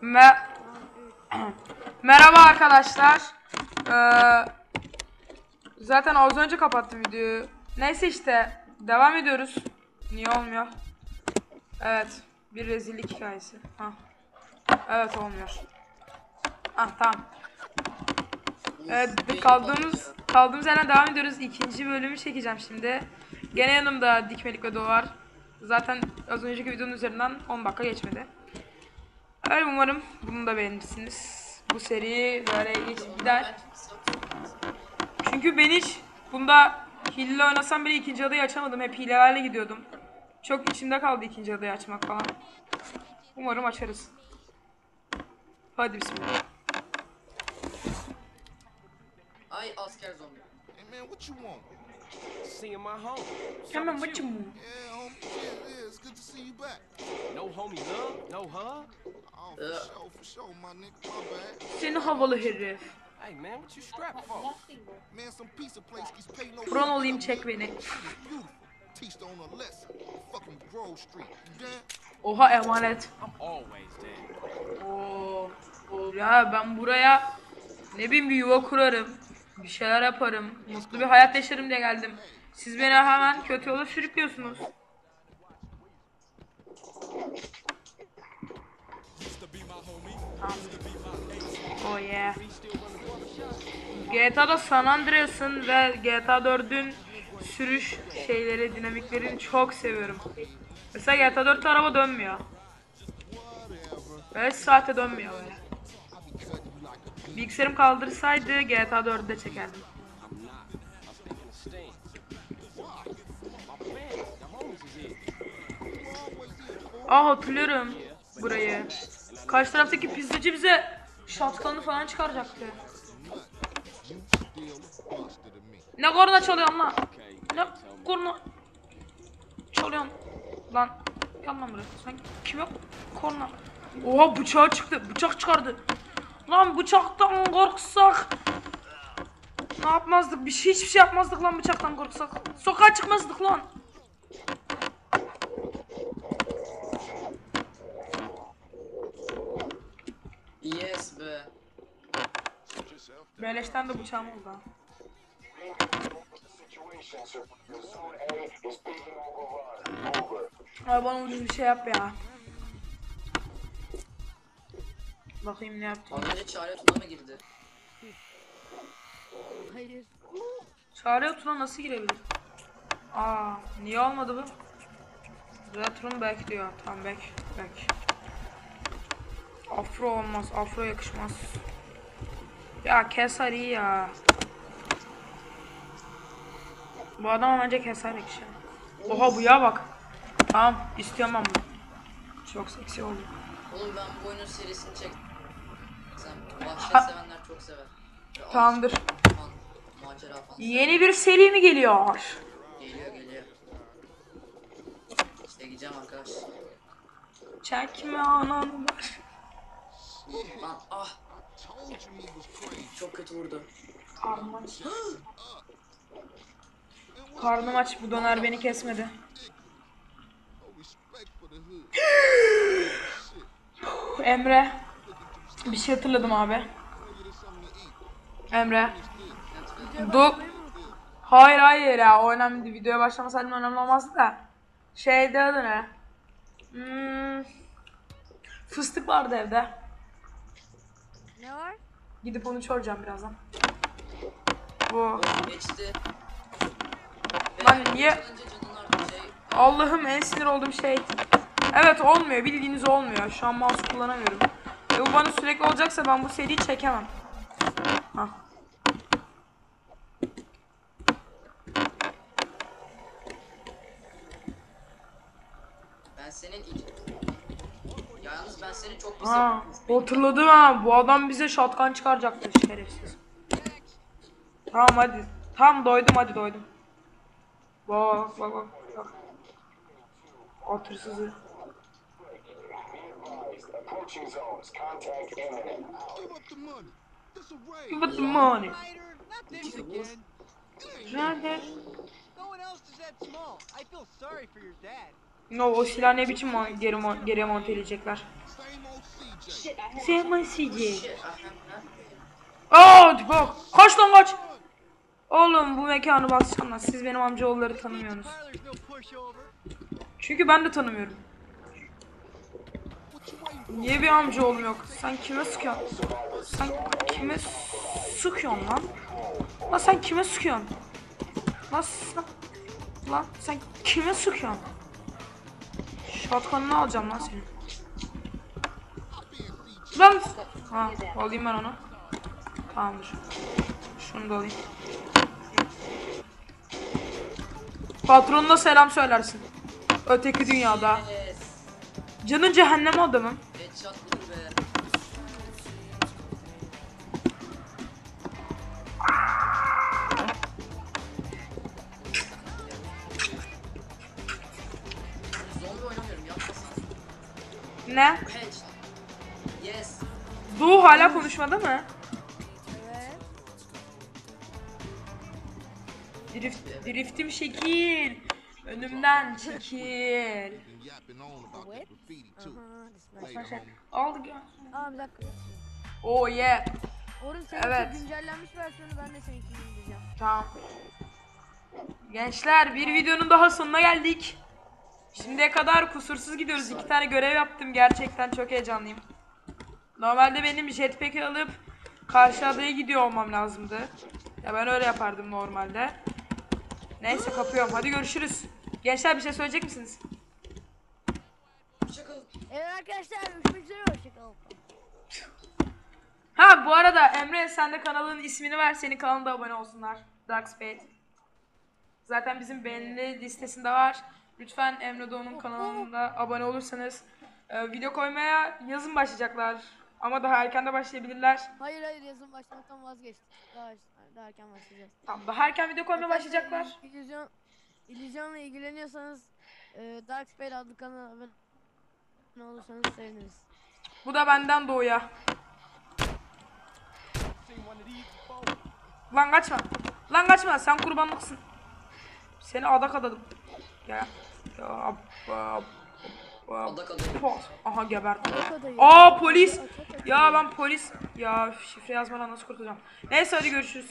Me Merhaba arkadaşlar. Ee, zaten az önce kapattım videoyu. Neyse işte devam ediyoruz. Niye olmuyor? Evet. Bir rezillik hikayesi. Hah. Evet olmuyor. Ah tamam. Evet kaldığımız kaldığımız yerden devam ediyoruz. İkinci bölümü çekeceğim şimdi. Gene yanımda Dikmelik ve Doğu var. Zaten az önceki videonun üzerinden 10 dakika geçmedi. Öyle umarım bunu da beğenirsiniz. Bu seri böyle geçip gider. Çünkü ben hiç bunda hile oynasam bile ikinci adayı açamadım. Hep hilelerle gidiyordum. Çok içimde kaldı ikinci adayı açmak falan. Umarım açarız. Hadi bismillah. Ay asker zombi. Hey man, what you want? Seeing my home. Hemen maçım mı? Yeah, homie. Yeah, yeah, it's good to see you back. No homie love, no hug. Oh, for Yeah. sure, for sure, my nigga. My bad. Seni havalı herif. Hey man, what you strapped for? Man, some pizza place keeps paying no Kur'an olayım çek beni. Teach on a lesson. Fucking Grove Street. You? Oha emanet. I'm always there. Oo. Ya ben buraya ne bileyim bir yuva kurarım. Bir şeyler yaparım. Mutlu bir hayat yaşarım diye geldim. Siz beni hemen kötü yola sürüklüyorsunuz. Oh yeah. GTA'da San Andreas'ın ve GTA 4'ün sürüş şeyleri, dinamiklerini çok seviyorum. Mesela GTA 4'te araba dönmüyor. 5 saate dönmüyor böyle. Bilgisayarım kaldırsaydı GTA 4'de çekerdim. Aa hatırlıyorum burayı. Karşı taraftaki pizzacı bize şatkanı falan çıkaracaktı. Ne korna çalıyorsun lan? Ne korna çalıyorsun? Lan gel lan buraya. Sen kim yok? Korna. Oha bıçağı çıktı. Bıçak çıkardı. Lan bıçaktan korksak. Ne yapmazdık? Bir şey hiçbir şey yapmazdık lan bıçaktan korksak. Sokağa çıkmazdık lan. Yes be. Beleşten de bıçağım oldu ha. Ay bana ucuz bir şey yap ya. Bakayım ne yaptım. Az önce çare tuna mı girdi? Çağrı'ya Tuna nasıl girebilir? Aa, niye olmadı bu? Retron back diyor. Tamam back, back. Afro olmaz, afro yakışmaz. Ya Kesar iyi ya. Bu adam bence Kesar yakışıyor. Oha bu ya bak. Tamam, istiyorum ben bunu. Çok seksi oldu. Oğlum ben bu oyunun serisini çek. Vahşet sevenler çok sever. Böyle Tamamdır. Macera. Yeni bir seri mi geliyor? Geliyor geliyor. İşte gideceğim arkadaş. Çekme ananı. Ah çok kötü vurdu. Karnım aç. Karnım aç, bu döner beni kesmedi. Emre. Bir şey hatırladım abi. Emre. Du Hayır hayır ya o önemli. Videoya başlamasaydım önemli olmazdı da. Şeyde adı ne? Hmm, fıstık vardı evde. Ne var? Gidip onu çoracağım birazdan. Bu. Geçti. Lan niye-. Allah'ım en sinir olduğum şey. Evet olmuyor. Bildiğiniz olmuyor. Şu an mouse kullanamıyorum. Ve bu bana sürekli olacaksa ben bu seriyi çekemem. Hah. Ben senin ilk... Yalnız ben seni çok pis Ha, hatırladım ha. Bu adam bize şatkan çıkaracaktı şerefsiz. Tamam hadi. Tamam doydum hadi doydum. Bak bak bak. bak. At hırsızı. Approaching zones. Contact imminent. Give up the money. This a raid. Give us the money. Spider, not this again. Nerede? No one else is that small. I feel sorry for your dad. No, o silah ne biçim geri, mon- geri monteleyecekler. Old CJ. Aa bak. Kaç lan kaç. Oğlum bu mekanı bassana. Siz benim amcaoğulları tanımıyorsunuz. Çünkü ben de tanımıyorum. Niye bir amcaoğlum yok? Sen kime sıkıyorsun? Sen kime sıkıyorsun lan? Lan sen kime sıkıyorsun? Lan sen, lan sen kime sıkıyorsun? Shotgun'unu alacağım lan seni. Lan! Ha, alayım ben onu. Tamamdır. Şunu da alayım. Patronuna selam söylersin. Öteki dünyada. Canın cehenneme adamım. Ne? Doğu hala konuşmada mı? Evet. Drift, driftim şekil. Önümden çekil. Aa bir dakika. Oh yeah. Orun seninki Evet. güncellenmiş versiyonu ben de seninkini indireceğim. Tamam. Gençler bir videonun daha sonuna geldik. Şimdiye kadar kusursuz gidiyoruz. İki tane görev yaptım. Gerçekten çok heyecanlıyım. Normalde benim jetpack'i alıp karşı adaya gidiyor olmam lazımdı. Ya ben öyle yapardım normalde. Neyse kapıyorum. Hadi görüşürüz. Gençler bir şey söyleyecek misiniz? Evet arkadaşlar görüşmek üzere hoşçakalın. Ha bu arada Emre sen de kanalın ismini ver. Senin kanalına abone olsunlar. Dark Spade. Zaten bizim beğenili listesinde var. Lütfen Emre Doğu'nun kanalında abone olursanız e, video koymaya yazın başlayacaklar. Ama daha erken de başlayabilirler. Hayır hayır yazın başlamaktan vazgeçtim. Daha, daha erken başlayacağız. Tamam daha erken video koymaya başlayacaklar. Arkadaşlar, İllüzyon, illüzyonla ilgileniyorsanız e, Dark Spade adlı kanala abone olursanız seviniriz. Bu da benden Doğu'ya. Lan kaçma. Lan kaçma sen kurbanlıksın. Seni adak adadım. Adak adayım. Pos. Aha adayı. Aa polis. Ya ben polis. Ya şifre yazmadan nasıl kurtulacağım? Neyse hadi görüşürüz.